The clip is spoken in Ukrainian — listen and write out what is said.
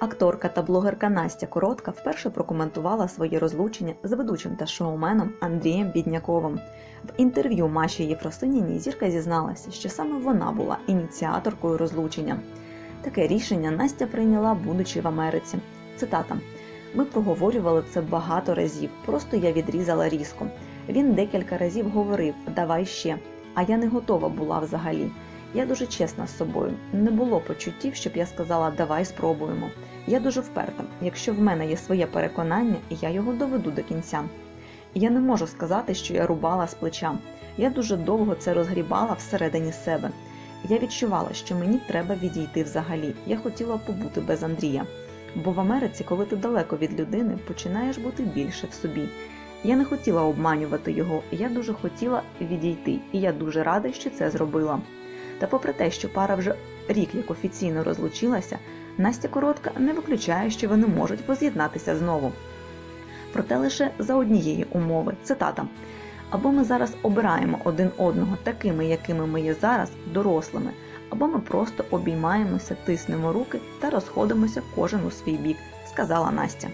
Акторка та блогерка Настя Коротка вперше прокоментувала своє розлучення з ведучим та шоуменом Андрієм Бідняковим. В інтерв'ю Маші Єфросиніній зірка зізналася, що саме вона була ініціаторкою розлучення. Таке рішення Настя прийняла, будучи в Америці. Цитата: Ми проговорювали це багато разів, просто я відрізала різко. Він декілька разів говорив Давай ще. А я не готова була взагалі. Я дуже чесна з собою. Не було почуттів, щоб я сказала Давай спробуємо. Я дуже вперта. Якщо в мене є своє переконання, я його доведу до кінця. Я не можу сказати, що я рубала з плеча. Я дуже довго це розгрібала всередині себе. Я відчувала, що мені треба відійти взагалі. Я хотіла побути без Андрія. Бо в Америці, коли ти далеко від людини, починаєш бути більше в собі. Я не хотіла обманювати його, я дуже хотіла відійти, і я дуже рада, що це зробила. Та попри те, що пара вже рік як офіційно розлучилася, Настя Коротка не виключає, що вони можуть воз'єднатися знову. Проте лише за однієї умови цитата. Або ми зараз обираємо один одного такими, якими ми є зараз, дорослими, або ми просто обіймаємося, тиснемо руки та розходимося кожен у свій бік, сказала Настя.